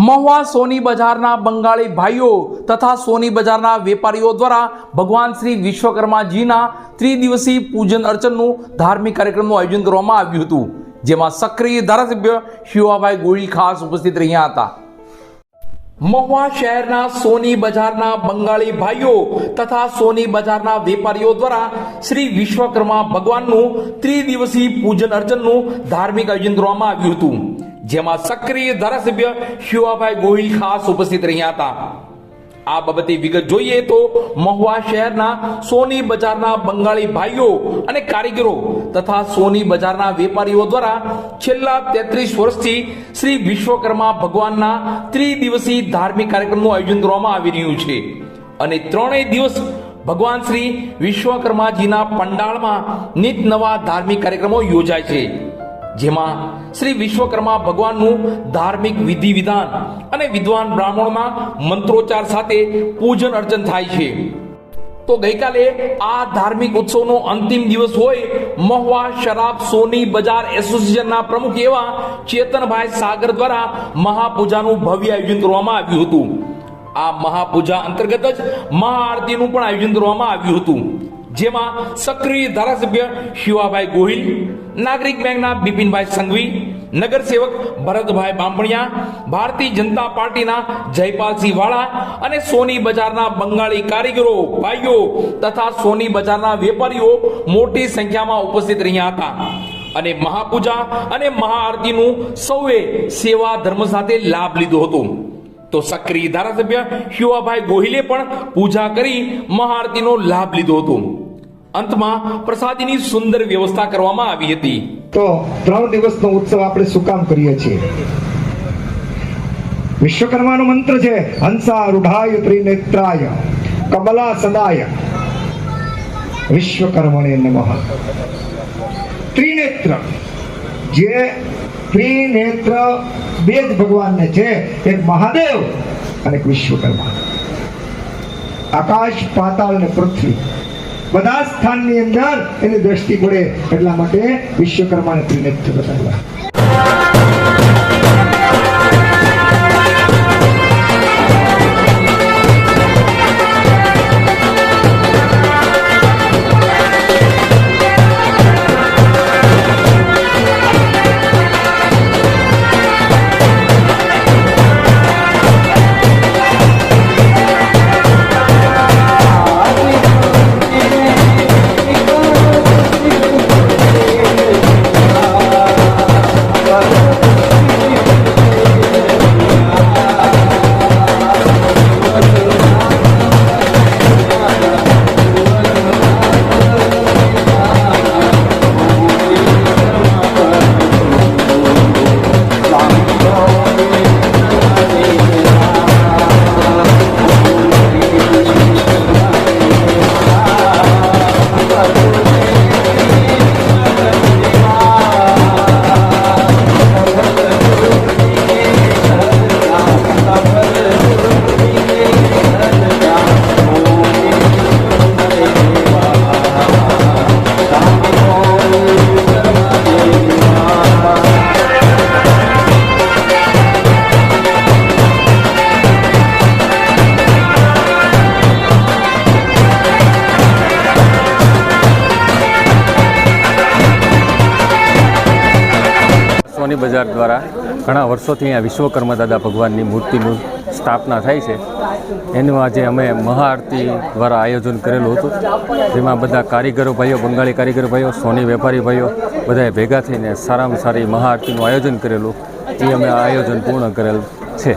મહુવા સોની બજારના બંગાળી ભાઈઓ તથા સોની બજારના વેપારીઓ દ્વારા ભગવાન શ્રી વિશ્વકર્માજીના ત્રિદિવસીય પૂજન અર્ચનનું ધાર્મિક કાર્યક્રમનું આયોજન કરવામાં આવ્યું હતું, જેમાં સક્રિય ધારાસભ્ય શિવાભાઈ ગોળી ખાસ ઉપસ્થિત રહ્યા હતા. મહુવા શહેરના સોની બજારના બંગાળી ભાઈઓ તથા સોની બજારના વેપારીઓ દ્વારા શ્રી વિશ્વકર્મા ભગવાનનું ત્રિદિવસીય પૂજન અર્ચનનું ધાર્મિક આયોજન કરવામાં આવ્યું હતું. જેમાં સક્રિય ધારાસભ્ય શિવાભાઈ ગોહિલ ખાસ ઉપસ્થિત રહ્યા હતા. આ બાબતે વિગત જોઈએ તો મહુવા શહેરના સોની બજારના બંગાળી ભાઈઓ અને કારીગરો તથા સોની બજારના વેપારીઓ દ્વારા છેલ્લા તેત્રીસ વર્ષથી શ્રી વિશ્વકર્મા ભગવાનના ત્રિદિવસીય ધાર્મિક કાર્યક્રમનું આયોજન કરવામાં આવી રહ્યું છે. અને ત્રણેય દિવસ ભગવાન શ્રી વિશ્વકર્માજીના પંડાળમાં નિત નવા ધાર્મિક કાર્યક્રમો યોજાય છે. જેમાં શ્રી વિશ્વકર્મા ભગવાનનું ધાર્મિક વિધિ વિધાન અને વિદ્વાન બ્રાહ્મણોના મંત્રોચ્ચાર સાથે પૂજન અર્ચન થાય છે. તો ગઈકાલે આ ધાર્મિક ઉત્સવનો અંતિમ દિવસ હોય, મહુવા, શરાબ, સોની, બજાર એસોસિએશનના પ્રમુખ એવા ચેતનભાઈ સાગર દ્વારા મહાપૂજાનું ભવ્ય આયોજન કરવામાં આવ્યું હતું. આ મહાપૂજા અંતર્ગત જ મહાઆરતીનું પણ આયોજન કરવામાં આવ્યું હતું. જેમાં સક્રિય ધારાસભ્ય શિવાભાઈ ગોહિલ, નાગરિક બેંકના બિપિનભાઈ સંઘવી, નગરસેવક ભરતભાઈ બાંભણિયા ભારતીય જનતા પાર્ટીના જયપાલસિંહ વાળા અને સોની બજારના બંગાળી કારીગરો, ભાઈઓ તથા સોની બજારના વેપારીઓ મોટી સંખ્યામાં ઉપસ્થિત રહ્યા હતા. અને મહાપૂજા અને મહાઆરતીનું સૌએ સેવા ધર્મ સાથે લાભ લીધો હતો. તો સક્રિય ધારાસભ્ય શિવાભાઈ ગોહિલે પણ પૂજા કરી મહાઆરતીનો લાભ લીધો હતો. અંતમાં પ્રસાદીની સુંદર વ્યવસ્થા કરવામાં આવી હતી. તો ત્રણ દિવસનો ઉત્સવ આપણે શું કામ કરીએ છીએ? વિશ્વકર્માનો મંત્ર છે હંસા રૂઢાય ત્રિનેત્રાય કમલા સદાય વિશ્વકર્મણે નમઃ. ત્રિનેત્ર. જે ત્રિનેત્ર બે જ ભગવાનને છે, એક મહાદેવ અને એક વિશ્વકર્મા. આકાશ, પાતાળ ને પૃથ્વી. બધા સ્થાનની અંદર એની દ્રષ્ટિ પડે એટલા માટે વિશ્વકર્માને ત્રિનેત્ર બતાવ્યા બજાર દ્વારા ઘણા વર્ષોથી અહીંયા વિશ્વકર્મા દાદા ભગવાનની મૂર્તિનું સ્થાપના થાય છે. એનું આજે અમે મહાઆરતી દ્વારા આયોજન કરેલું હતું. જેમાં બધા કારીગરો ભાઈઓ, બંગાળી કારીગરો ભાઈઓ, સોની વેપારી ભાઈઓ બધાએ ભેગા થઈને સારામાં સારી મહાઆરતીનું આયોજન કરેલું. એ અમે આયોજન પૂર્ણ કરેલ છે.